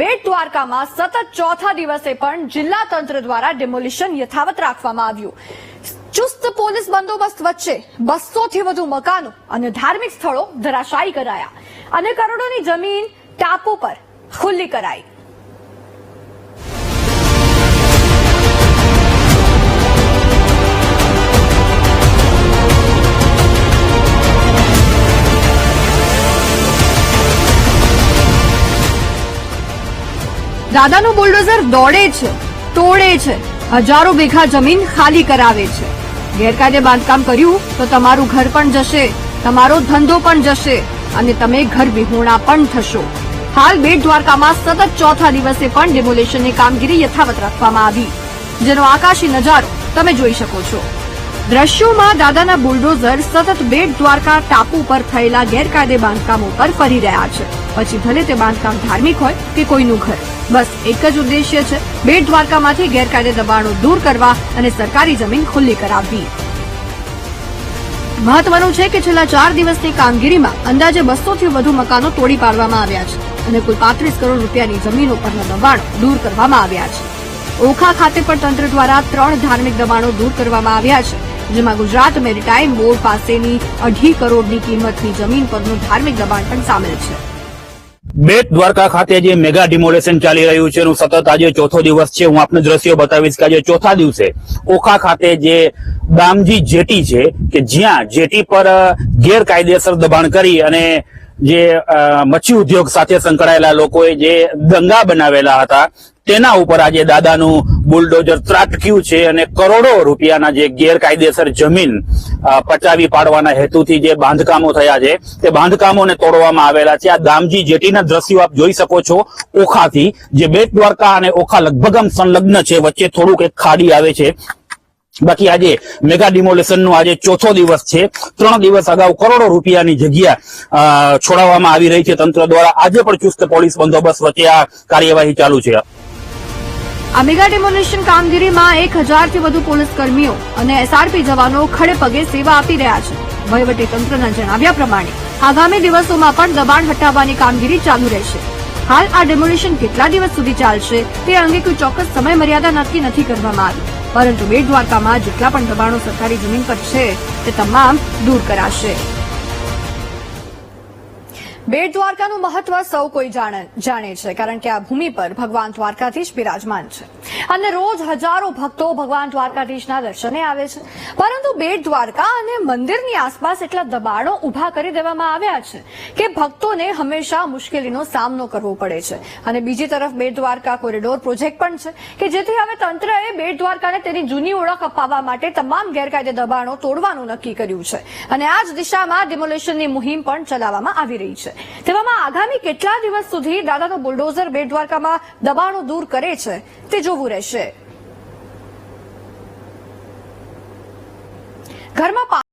બેટ દ્વારકામાં સતત ચોથા દિવસે પણ જિલ્લા તંત્ર દ્વારા ડિમોલિશન યથાવત રાખવામાં આવ્યું. ચુસ્ત પોલીસ બંદોબસ્ત વચ્ચે બસો થી વધુ મકાનો અને ધાર્મિક સ્થળો ધરાશાયી કરાયા અને કરોડોની જમીન ટાપુ પર ખુલ્લી કરાઈ. દાદાનું બુલડોઝર દોડે છે, તોડે છે, હજારો વીઘા જમીન ખાલી કરાવે છે. ગેરકાયદે બાંધકામ કર્યું તો તમારું ઘર પણ જશે, તમારો ધંધો પણ જશે અને તમે ઘર વિહોણા પણ થશો. હાલ બેટ દ્વારકામાં સતત ચોથા દિવસે પણ ડેમોલેશનની કામગીરી યથાવત રાખવામાં આવી. જેનો આકાશી નજારો તમે જોઈ શકો છો. દ્રશ્યોમાં દાદાના બુલડોઝર સતત બેટ દ્વારકા ટાપુ પર થયેલા ગેરકાયદે બાંધકામો પર ફરી રહ્યા છે. પછી ભલે તે બાંધકામ ધાર્મિક હોય કે કોઈનું ઘર. બસ એક જ ઉદ્દેશ્ય છે બેટ દ્વારકામાંથી ગેરકાયદે દબાણો દૂર કરવા અને સરકારી જમીન ખુલ્લી કરાવવી. મહત્વનું છે કે છેલ્લા ચાર દિવસની કામગીરીમાં અંદાજે બસોથી વધુ મકાનો તોડી પાડવામાં આવ્યા છે અને કુલ પાંત્રીસ કરોડ રૂપિયાની જમીનો પરના દબાણો દૂર કરવામાં આવ્યા છે. ઓખા ખાતે પણ તંત્ર દ્વારા ત્રણ ધાર્મિક દબાણો દૂર કરવામાં આવ્યા છે, જેમાં ગુજરાત મેરીટાઈમ બોર્ડ પાસેની અઢી કરોડની કિંમતની જમીન પરનું ધાર્મિક દબાણ પણ સામેલ છે. બેટ દ્વારકા ખાતે જે મેગા ડિમોલેશન ચાલી રહ્યું છે એનું સતત આજે ચોથો દિવસ છે. હું આપને દ્રશ્યો બતાવીશ કે આજે ચોથા દિવસે ઓખા ખાતે જે દામજી જેટી છે કે જ્યાં જેટી પર ગેરકાયદેસર દબાણ કરી અને જે મચ્છી ઉદ્યોગ સાથે સંકળાયેલા લોકોએ જે દંગા બનાવેલા હતા તેના ઉપર આજે દાદાનું બુલડોઝર ત્રાટક્યું છે અને કરોડો રૂપિયાના જે ગેરકાયદેસર જમીન પચાવી પાડવાના હેતુથી જે બાંધકામો થયા છે, તે બાંધકામોને તોડવામાં આવેલા છે. આ દામજી જેટીના દ્રશ્યો આપ જોઈ શકો છો ઓખાથી, જે બેટ દ્વારકા અને ઓખા લગભગ આમ સંલગ્ન છે, વચ્ચે થોડુંક એક ખાડી આવે છે. બાકી આજે મેગા ડિમોલેશન નો આજે ચોથો દિવસ છે. ત્રણ દિવસ અગાઉ કરોડો રૂપિયાની જગ્યા છોડાવવામાં આવી રહી છે તંત્ર દ્વારા. આજે પણ ચુસ્ત પોલીસ બંદોબસ્ત વચ્ચે આ કાર્યવાહી ચાલુ છે. આ મેગા ડેમોલેશન કામગીરીમાં એક હજારથી વધુ પોલીસ કર્મીઓ અને એસઆરપી જવાનો ખડેપગે સેવા આપી રહ્યા છે. તંત્રના જણાવ્યા પ્રમાણે, આગામી દિવસોમાં પણ દબાણ હટાવવાની કામગીરી ચાલુ રહેશે. હાલ આ ડેમોલેશન કેટલા દિવસ સુધી ચાલશે તે અંગે કોઈ ચોક્કસ સમય મર્યાદા નક્કી નથી કરવામાં આવી. પરંતુ બેટ દ્વારકામાં જેટલા પણ દબાણો સરકારી જમીન પર છે, તે તમામ દૂર કરાશે. બેટ દ્વારકાનું મહત્વ સૌ કોઈ જાણે છે, કારણ કે આ ભૂમિ પર ભગવાન દ્વારકાધીશ બિરાજમાન છે. અને રોજ હજારો ભક્તો ભગવાન દ્વારકાધીશના દર્શને આવે છે. પરંતુ બેટ દ્વારકા અને મંદિરની આસપાસ એટલા દબાણો ઊભા કરી દેવામાં આવ્યા છે કે ભક્તોને હંમેશા મુશ્કેલીનો સામનો કરવો પડે છે. અને બીજી તરફ બેટ દ્વારકા કોરિડોર પ્રોજેક્ટ પણ છે કે જેથી હવે તંત્રએ બેટ દ્વારકાને તેની જૂની ઓળખ અપાવવા માટે તમામ ગેરકાયદે દબાણો તોડવાનું નક્કી કર્યું છે. અને આ જ દિશામાં ડિમોલેશનની મુહિમ પણ ચલાવવામાં આવી રહી છે. તેવામાં આગામી કેટલા દિવસ સુધી દાદાનો બુલડોઝર બેટ દ્વારકામાં દબાણો દૂર કરે છે તે જોવું રહેશે. ઘરમાં